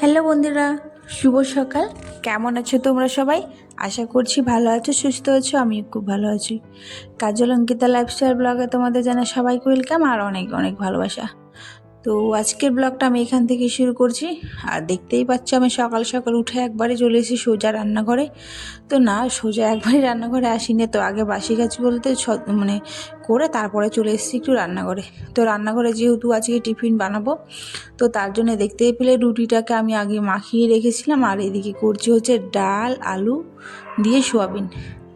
Hello বন্ধুরা, শুভ সকাল। কেমন আছো তোমরা সবাই? আশা করছি ভালো আছো, সুস্থ আছো, আমিও খুব ভালো আছি। কাজল অঙ্কিতা লাইফস্টাইল ব্লগে তোমাদের জানা সবাইকে ওয়েলকাম আর অনেক অনেক ভালোবাসা। তো আজকের ব্লগটা আমি এখান থেকে শুরু করছি। আর দেখতেই পাচ্ছ আমি সকাল সকাল উঠে একবারে চলে এসেছি সোজা রান্নাঘরে। তো না, সোজা একবারই রান্নাঘরে আসিনি, তো আগে বাসি গাছ বলতে মানে করে তারপরে চলে এসেছি একটু রান্নাঘরে। তো রান্নাঘরে যেহেতু আজকে টিফিন বানাবো, তো তার জন্য দেখতেই পেলে রুটিটাকে আমি আগে মাখিয়ে রেখেছিলাম। আর এদিকে করছি হচ্ছে ডাল, আলু দিয়ে সোয়াবিন।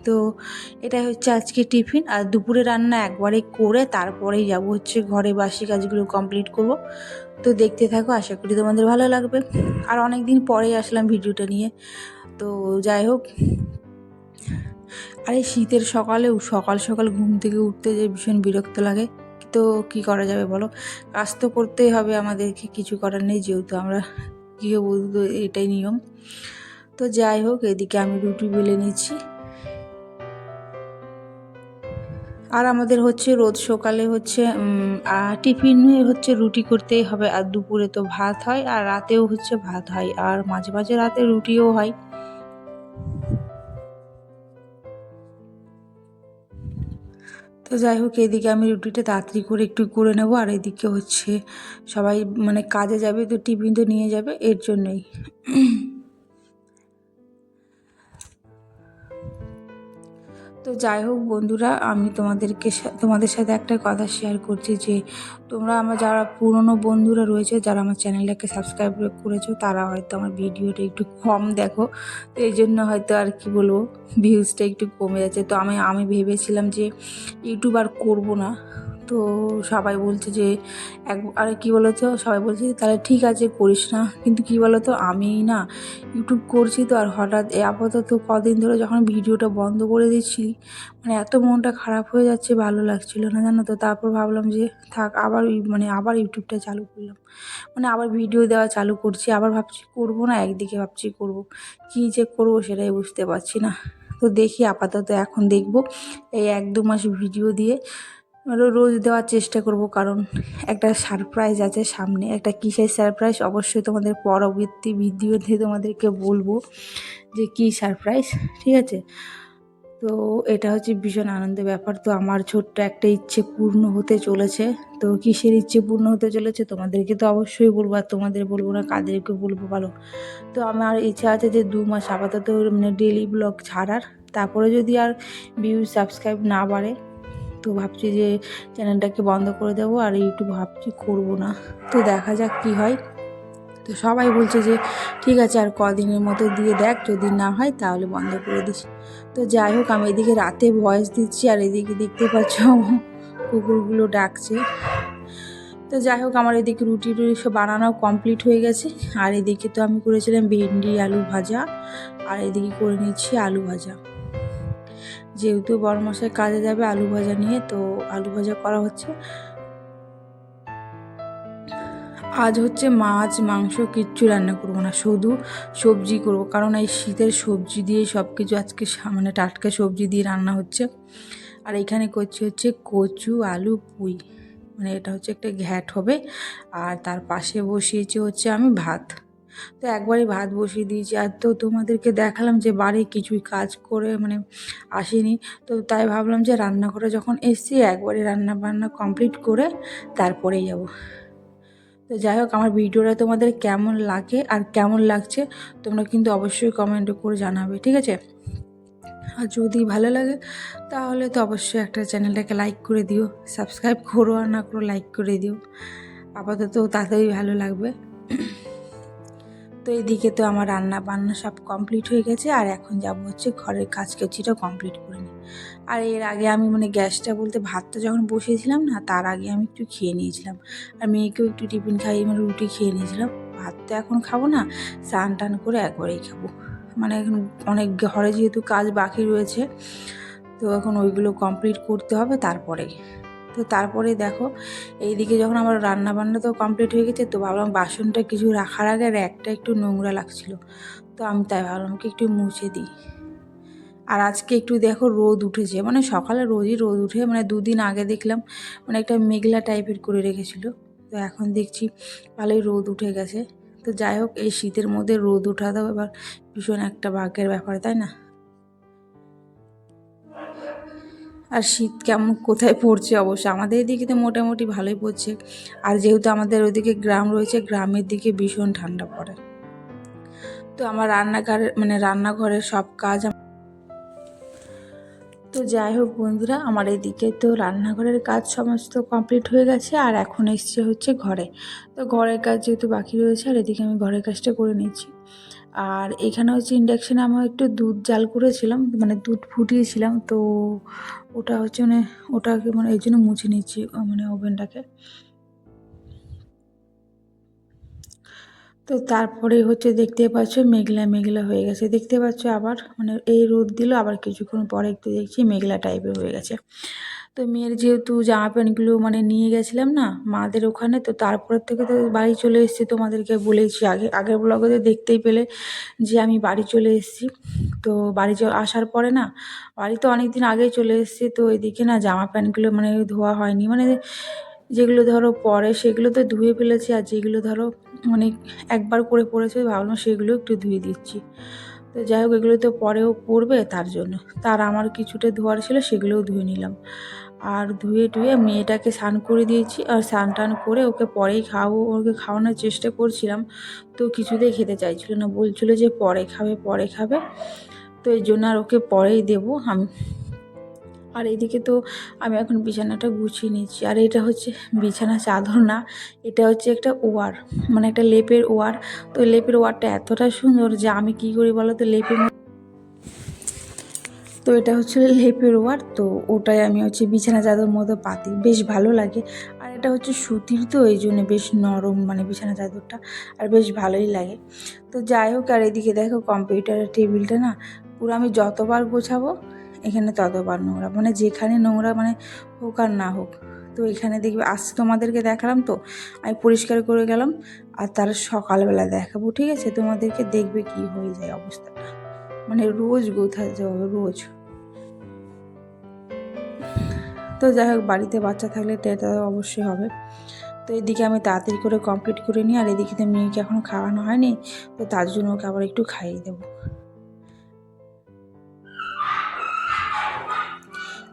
তো এটাই হচ্ছে আজকে টিফিন। আর দুপুরে রান্না একবারে করে তারপরেই যাব হচ্ছে ঘরে বাসি কাজগুলো কমপ্লিট করব। তো দেখতে থাকো, আশা করি তোমাদের ভালো লাগবে। আর অনেক দিন পরেই আসলাম ভিডিওটা নিয়ে। তো যাই হোক। আর এই শীতের সকালে সকাল সকাল ঘুম থেকে উঠতে যে ভীষণ বিরক্ত লাগে। তো কি করা যাবে বলো? কাজ তো করতেই হবে, আমাদেরকে কিছু করার নেই, যেহেতু আমরা গৃহবধূ এটাই নিয়ম। তো যাই হোক, এদিকে আমি রুটি বেলে নিচ্ছি। আর আমাদের হচ্ছে রোজ সকালে হচ্ছে টিফিনে হচ্ছে রুটি করতেই হবে। আর দুপুরে তো ভাত হয়, আর রাতেও হচ্ছে ভাত হয়। আর মাঝে মাঝে রাতে রুটিও হয়। তো যাই হোক, এদিকে আমি রুটিটা তাড়াতাড়ি করে একটু করে নেব। আর এদিকে হচ্ছে সবাই মানে কাজে যাবে তো টিফিন তো নিয়ে যাবে, এর জন্যই। তো যাই হোক বন্ধুরা, আমি তোমাদেরকে তোমাদের সাথে একটা কথা শেয়ার করছি যে, তোমরা আমার যারা পুরনো বন্ধুরা রয়েছে, যারা আমার চ্যানেলটাকে সাবস্ক্রাইব করেছ, তারা হয়তো আমার ভিডিওটা একটু কম দেখো। তো এই জন্য হয়তো আর কি বলব ভিউজটা একটু কমে যাচ্ছে। তো আমি আমি ভেবেছিলাম যে, ইউটিউব আর করব না। তো সবাই বলছে যে, এক, আর কি বলতো? সবাই বলছে, তাহলে ঠিক আছে, করিস না। কিন্তু কি বলতো আমি না ইউটিউব করছি তো, আর হঠাৎ আপাতত কদিন ধরে যখন ভিডিওটা বন্ধ করে দিচ্ছি মানে এত মনটা খারাপ হয়ে যাচ্ছে, ভালো লাগছিল না, জানো তো? তারপর ভাবলাম যে, থাক, আবার মানে আবার ইউটিউবটা চালু করলাম। মানে আবার ভিডিও দেওয়া চালু করছি, আবার ভাবছি, করব না? একদিকে ভাবছি, করব। কী যে করব সেটাই বুঝতে পারছি না। তো দেখি আপাতত এখন দেখব, এই এক দু মাস ভিডিও দিয়ে আরও রোজ দেওয়ার চেষ্টা করব, কারণ একটা সারপ্রাইজ আছে সামনে, একটা কিসের সারপ্রাইজ অবশ্যই তোমাদের পরবর্তী ভিডিওতে তোমাদেরকে বলব যে কী সারপ্রাইজ ঠিক আছে? তো এটা হচ্ছে ভীষণ আনন্দের ব্যাপার, তো আমার ছোট্ট একটা ইচ্ছে পূর্ণ হতে চলেছে, তো কিসের ইচ্ছে পূর্ণ হতে চলেছে তোমাদেরকে তো অবশ্যই বলব, আর তোমাদের বলব না, কাদেরকে বলব বলো। তো আমার ইচ্ছা আছে যে দু মাস আপাতত মানে ডেলি ব্লগ ছাড়ার, তারপরে যদি আর ভিউ সাবস্ক্রাইব না বাড়ে তো ভাবছি যে চ্যানেলটাকে বন্ধ করে দেবো আর ইউটিউব ভাবছি করব না। তো দেখা যাক কি হয়। তো সবাই বলছে যে, ঠিক আছে, আর কদিনের মতো দিয়ে দেখ, যদি না হয় তাহলে বন্ধ করে দিস। তো যাই হোক, আমি এদিকে রাতে ভয়েস দিচ্ছি আর এদিকে দেখতে পাচ্ছ কুকুরগুলো ডাকছে। তো যাই হোক, আমার এদিকে রুটি টুটি সব বানানো কমপ্লিট হয়ে গেছে। আর এদিকে তো আমি করেছিলাম ভেন্ডি, আলু ভাজা। আর এদিকে করে নিচ্ছি আলু ভাজা। যেহেতু বড় মশাই কাজে যাবে আলু ভাজা নিয়ে, তো আলু ভাজা করা হচ্ছে। আজ হচ্ছে মাছ, মাংস কিচ্ছু রান্না করব না, শুধু সবজি করব। কারণ এই শীতের সবজি দিয়ে সব কিছু আজকে মানে টাটকা সবজি দিয়ে রান্না হচ্ছে। আর এখানে করছি হচ্ছে কচু, আলু, পুঁই। মানে এটা হচ্ছে একটা ঘ্যাট হবে। আর তার পাশে বসিয়েছি হচ্ছে আমি ভাত। তো একবারই ভাত বসিয়ে দিয়েছি। আর তো তোমাদেরকে দেখালাম যে বাড়ি কিছুই কাজ করে মানে আসেনি। তো তাই ভাবলাম যে রান্নাঘরে যখন এসছি একবারে রান্না বান্না কমপ্লিট করে তারপরেই যাব। তো যাই হোক, আমার ভিডিওটা তোমাদের কেমন লাগে আর কেমন লাগছে তোমরা কিন্তু অবশ্যই কমেন্ট করে জানাবে, ঠিক আছে? আর যদি ভালো লাগে, তাহলে তো অবশ্যই একটা চ্যানেলটাকে লাইক করে দিও সাবস্ক্রাইব করো আর না করো লাইক করে দিও। আপাতত তাতেই ভালো লাগবে। তো এইদিকে তো আমার রান্না বান্না সব কমপ্লিট হয়ে গেছে, আর এখন যাব হচ্ছে ঘরের কাজ কাছিটা কমপ্লিট করে নিই আর এর আগে আমি মানে গ্যাসটা বলতে ভাতটা যখন বসিয়েছিলাম না, তার আগে আমি একটু খেয়ে নিয়েছিলাম। আর মেয়েকেও একটু টিফিন খাইয়ে মানে রুটি খেয়ে নিয়েছিলাম। ভাত তো এখন খাব না, স্নান টান করে একবারেই খাব। মানে এখন অনেক ঘরে যেহেতু কাজ বাকি রয়েছে, তো এখন ওইগুলো কমপ্লিট করতে হবে তারপরে তো তারপরে দেখো, এইদিকে যখন আমার রান্না বান্না তো কমপ্লিট হয়ে গেছে, তো ভাবলাম বাসনটা কিছু রাখার আগে র্যাকটা একটু নোংরা লাগছিল। তো আমি তাই ভাবলাম কি একটু মুছে দিই। আর আজকে একটু দেখো রোদ উঠেছে মানে সকালে রোজই রোদ উঠে মানে দুদিন আগে দেখলাম মানে একটা মেঘলা টাইপের করে রেখেছিল। তো এখন দেখছি ভালোই রোদ উঠে গেছে। তো যাই হোক, এই শীতের মধ্যে রোদ ওঠা দাও এবার ভীষণ একটা ভাগ্যের ব্যাপার, তাই না? আর শীত কেমন, কোথায় পড়ছে অবশ্য? আমাদের এদিকে তো মোটামুটি ভালোই পড়ছে। আর যেহেতু আমাদের ওইদিকে গ্রাম রয়েছে, গ্রামের দিকে ভীষণ ঠান্ডা পড়ে। তো আমার রান্নাঘরের মানে রান্নাঘরের সব কাজ তো যাই হোক বন্ধুরা, আমার এদিকে তো রান্নাঘরের কাজ সমস্ত কমপ্লিট হয়ে গেছে আর এখন এসছে হচ্ছে ঘরে। তো ঘরের কাজ যেহেতু বাকি রয়েছে, আর এদিকে আমি ঘরের কাজটা করে নিচ্ছি। আর এখানে হচ্ছে ইন্ডাকশানে আমার একটু দুধ জাল করেছিলাম মানে দুধ ফুটিয়েছিলাম, তো ওটা হচ্ছে মানে ওটাকে মানে এই জন্য মুছে নিচ্ছি মানে ওভেনটাকে। তো তারপরে হচ্ছে দেখতে পাচ্ছ মেঘলা মেঘলা হয়ে গেছে, দেখতে পাচ্ছ আবার মানে এই রোদ দিল, আবার কিছুক্ষণ পরে একটু দেখছি মেঘলা টাইপের হয়ে গেছে। তো মেয়ের যেহেতু জামা প্যান্টগুলো মানে নিয়ে গেছিলাম না মাদের ওখানে, তো তারপর থেকে তো বাড়ি চলে এসেছি তোমাদেরকে বলেছি আগে, আগের ব্লগে দেখতেই পেলে যে আমি বাড়ি চলে এসেছি। তো বাড়ি আসার পরে না বাড়ি তো অনেক দিন আগেই চলে এসেছি, তো এদিকে না জামা প্যান্টগুলো মানে ধোয়া হয়নি। মানে যেগুলো ধরো পরে সেগুলো তো ধুয়ে ফেলেছি আর যেগুলো ধরো মানে একবার করে পড়েছে ভাবলাম সেগুলো একটু ধুয়ে দিচ্ছি। তো যাই হোক এগুলো তো পরেও পড়বে তার জন্য। তার আমার কিছুটা ধোয়ার ছিল সেগুলোও ধুয়ে নিলাম। আর ধুয়ে টুয়ে মেয়েটাকে স্নান করে দিয়েছি আর স্নান টান করে ওকে পরেই খাওয়াবো, ওকে খাওয়ানোর চেষ্টা করছিলাম। তো কিছুতেই খেতে চাইছিল না, বলছিল যে পরে খাবে পরে খাবে। তো এই জন্য আর ওকে পরেই দেবো আমি। আর এইদিকে তো আমি এখন বিছানাটা গুছিয়ে নিচ্ছি। আর এটা হচ্ছে বিছানা চাদর না, এটা হচ্ছে একটা ওয়ার মানে একটা লেপের ওয়ার। তো লেপের ওয়ারটা এতটা সুন্দর যে আমি কি করি বলো তো, লেপের তো এটা হচ্ছে লেপের ওয়ার, তো ওটাই আমি হচ্ছে বিছানা চাদর মতো পাতি। বেশ ভালো লাগে। আর এটা হচ্ছে সুতির, তো এই জন্য বেশ নরম মানে বিছানা চাদরটা, আর বেশ ভালোই লাগে। তো যাই হোক, আর এদিকে দেখো কম্পিউটারের টেবিলটা না, পুরো আমি যতবার গোছাবো, এখানে ততবার নোংরা। মানে যেখানে নোংরা মানে হোক আর না হোক। তো এখানে দেখবে, আজকে তোমাদেরকে দেখালাম তো, আমি পরিষ্কার করে গেলাম, আর তার সকালবেলা দেখাবো, ঠিক আছে? তোমাদেরকে দেখবে কি হয়ে যায় অবস্থাটা। মানে রোজ গোছাতে হবে, রোজ। তো যাই হোক, বাড়িতে বাচ্চা থাকলে এটা অবশ্যই হবে। তো এদিকে আমি তাড়াতাড়ি করে কমপ্লিট করে নিই, আর এদিকে তো মেয়েকে এখনও খাওয়ানো হয়নি, তো তার জন্য ওকে আবার একটু খাইয়ে দেবো।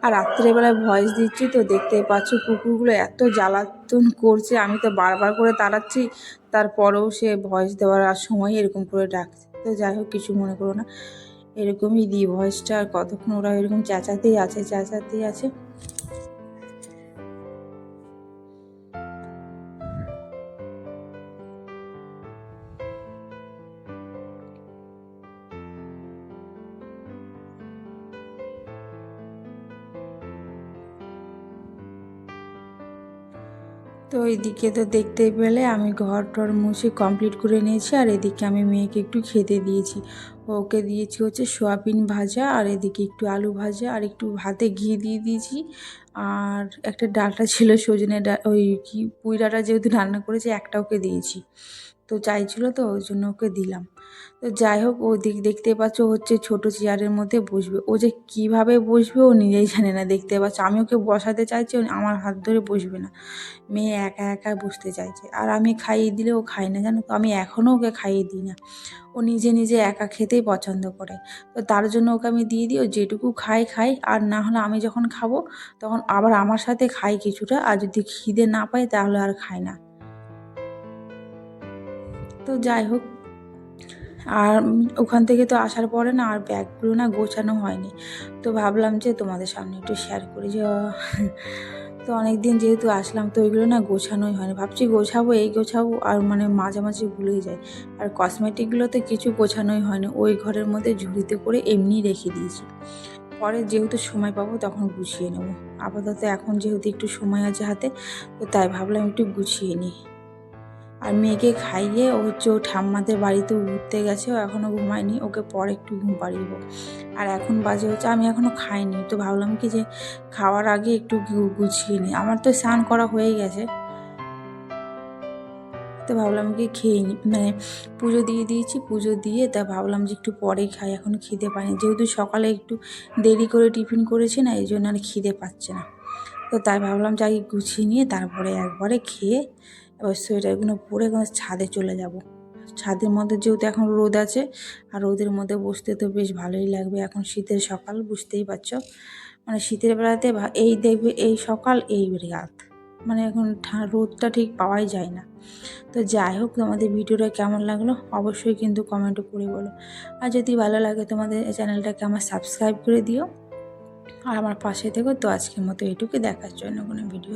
আর রাত্রেবেলায় ভয়েস দিচ্ছি তো, দেখতেই পাচ্ছ কুকুরগুলো এত জ্বালাতন করছে, আমি তো বারবার করে তাড়াচ্ছি, তারপরেও সে ভয়েস দেওয়ার আর সময় এরকম করে ডাকছে। তো যাই হোক, কিছু মনে করো না, এরকমই দিই ভয়েসটা আর কতক্ষণ ওরা এরকম চেঁচাতেই আছে চেঁচাতেই আছে। তো এদিকে তো দেখতে পেলে আমি ঘর টর মুছে কমপ্লিট করে নিয়েছি আর এদিকে আমি মেয়েকে একটু খেতে দিয়েছি। ওকে দিয়েছি হচ্ছে সোয়াবিন ভাজা, আর এদিকে একটু আলু ভাজা, আর একটু ভাতে ঘি দিয়ে দিয়েছি। আর একটা ডালটা ছিল সজনে ডা ওই কি পুঁই ডাঁটা যেহেতু রান্না করেছি, একটা ওকে দিয়েছি। তো চাইছিল তো, ওই জন্য ওকে দিলাম। তো যাই হোক, ও দিক দেখতে পাচ্ছ হচ্ছে ছোট চেয়ারের মধ্যে বসবে। ও যে কীভাবে বসবে, ও নিজেই জানে না, দেখতে পাচ্ছ। আমি ওকে বসাতে চাইছি আমার হাত ধরে বসবে না। মেয়ে একা একা বসতে চাইছে। আর আমি খাইয়ে দিলে ও খায় না, জানো তো? আমি এখনও ওকে খাইয়ে দিই না। ও নিজে নিজে একা খেতেই পছন্দ করে। তো তার জন্য ওকে আমি দিয়ে দিই, ও যেটুকু খাই খাই আর না হলে আমি যখন খাব, তখন আবার আমার সাথে খাই কিছুটা, আর যদি খিদে না পাই তাহলে আর খায় না। তো যাই হোক, আর ওখান থেকে তো আসার পরে না আর ব্যাগগুলো না গোছানো হয়নি। তো ভাবলাম যে তোমাদের সামনে একটু শেয়ার করি, যে তো অনেক দিন যেহেতু আসলাম, তো ওইগুলো না গোছানোই হয় না ভাবছি গোছাবো, এই গোছাবো আর মানে মাঝে মাঝে ভুলেই যায় আর কসমেটিকগুলোতে কিছু গোছানোই হয়নি। ওই ঘরের মধ্যে ঝুড়িতে করে এমনি রেখে দিয়েছি। পরে যেহেতু সময় পাবো তখন গুছিয়ে নেব। আপাতত এখন যেহেতু একটু সময় আছে হাতে, তো তাই ভাবলাম একটু গুছিয়ে নিই। আর মেয়েকে খাইয়ে ও হচ্ছে ও ঠাম্মাদের বাড়িতে উঠতে গেছে, ও এখনও ঘুমায়নি, ওকে পরে একটু ঘুম পাড়িয়ে আর এখন বাজে হচ্ছে, আমি এখনও খাইনি, তো ভাবলাম কি যে খাওয়ার আগে একটু গুছিয়ে নিই। আমার তো স্নান করা হয়ে গেছে। তো ভাবলাম কি খেয়ে নিই মানে পুজো দিয়ে দিয়েছি, পুজো দিয়ে তা ভাবলাম যে একটু পরেই খাই, এখন খিদে পাইনি। যেহেতু সকালে একটু দেরি করে টিফিন করেছি না, এই জন্য আর খিদে পাচ্ছে না। তো তাই ভাবলাম যাই গুছিয়ে নিয়ে তারপরে একবারে খেয়ে এবার সোয়েটারগুলো পরে ছাদে চলে যাব। ছাদের মধ্যে যেহেতু এখন রোদ আছে, আর রোদের মধ্যে বসতে তো বেশ ভালোই লাগবে। এখন শীতের সকাল, বুঝতেই পারছ? মানে শীতের বেলাতে এই দেখবে, এই সকাল, এই রাত। মানে এখন রোদটা ঠিক পাওয়াই যায় না। তো যাই হোক, তোমাদের ভিডিওটা কেমন লাগল? অবশ্যই কিন্তু কমেন্ট করে বলো। আর যদি ভালো লাগে, তোমাদের চ্যানেলটাকে আমার সাবস্ক্রাইব করে দিও। আর আমার পাশে থেকো। তো আজকের মতো এটুকু দেখার জন্য কোনো ভিডিও